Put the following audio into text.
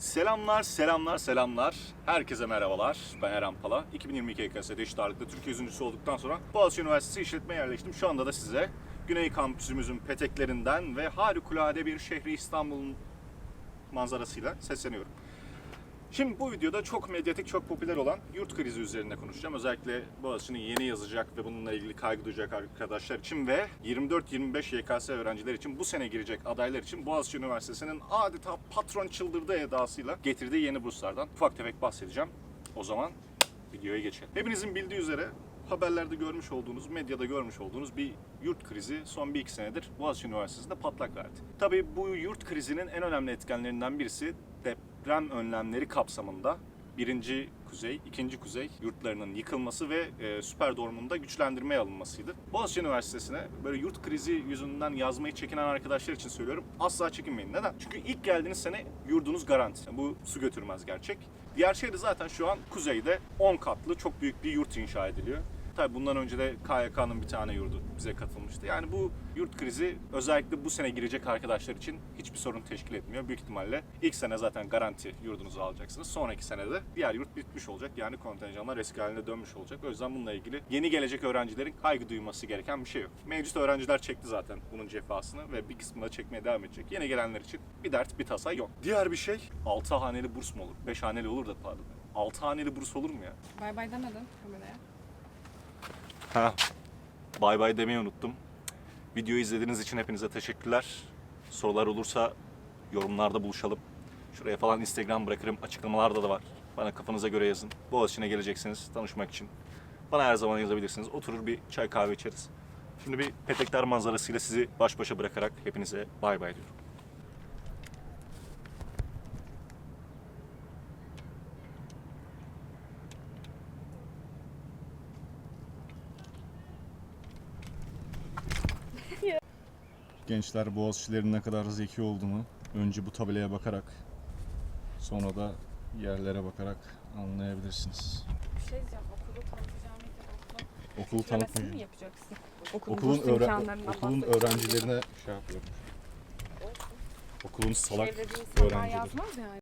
Selamlar, selamlar, selamlar. Herkese merhabalar. Ben Eren Pala. 2022 YKS'de eşit ağırlıkta Türkiye yüzüncüsü olduktan sonra Boğaziçi Üniversitesi işletmeye yerleştim. Şu anda da size Güney Kampüsümüzün peteklerinden ve harikulade bir şehri İstanbul'un manzarasıyla sesleniyorum. Şimdi bu videoda çok medyatik, çok popüler olan yurt krizi üzerine konuşacağım. Özellikle Boğaziçi'nin yeni yazacak ve bununla ilgili kaygı duyacak arkadaşlar için ve 24-25 YKS öğrenciler için bu sene girecek adaylar için Boğaziçi Üniversitesi'nin adeta patron çıldırdığı edasıyla getirdiği yeni burslardan ufak tefek bahsedeceğim. O zaman videoya geçelim. Hepinizin bildiği üzere haberlerde görmüş olduğunuz, medyada görmüş olduğunuz bir yurt krizi son bir iki senedir Boğaziçi Üniversitesi'nde patlak verdi. Tabii bu yurt krizinin en önemli etkenlerinden birisi deprem önlemleri kapsamında birinci kuzey, ikinci kuzey yurtlarının yıkılması ve e, süper dormunda güçlendirmeye alınmasıydı. Boğaziçi Üniversitesi'ne böyle yurt krizi yüzünden yazmayı çekinen arkadaşlar için söylüyorum. Asla çekinmeyin. Neden? Çünkü ilk geldiğiniz sene yurdunuz garanti. Bu su götürmez gerçek. Diğer şey de zaten şu an kuzeyde 10 katlı çok büyük bir yurt inşa ediliyor. Tabii bundan önce de KYK'nın bir tane yurdu bize katılmıştı. Yani bu yurt krizi özellikle bu sene girecek arkadaşlar için hiçbir sorun teşkil etmiyor. Büyük ihtimalle ilk sene zaten garanti yurdunuzu alacaksınız. Sonraki senede diğer yurt bitmiş olacak. Yani kontenjanlar eski haline dönmüş olacak. O yüzden bununla ilgili yeni gelecek öğrencilerin kaygı duyması gereken bir şey yok. Mevcut öğrenciler çekti zaten bunun cefasını ve bir kısmını da çekmeye devam edecek. Yeni gelenler için bir dert, bir tasa yok. Diğer bir şey 6 haneli burs mu olur? 5 haneli olur da pardon. 6 haneli burs olur mu ya? Bay bay demedin kameraya. Ha, bay bay demeyi unuttum. Videoyu izlediğiniz için hepinize teşekkürler. Sorular olursa yorumlarda buluşalım. Şuraya falan Instagram bırakırım. Açıklamalarda da var. Bana kafanıza göre yazın. Boğaziçi'ne geleceksiniz tanışmak için. Bana her zaman yazabilirsiniz. Oturur bir çay kahve içeriz. Şimdi bir petekler manzarasıyla sizi baş başa bırakarak hepinize bay bay diyorum. Gençler Boğaziçi'lerin ne kadar zeki olduğunu önce bu tabelaya bakarak sonra da yerlere bakarak anlayabilirsiniz. Bir şey diyeceğim. Okulu tanıtacağım ilk okulu. Mı tanıtmayın. yapacaksın? Okulun, Okulun, öğre- okulun öğrencilerine şey yapıyorum. Okulun salak insanlar öğrencileri. yazmaz yani.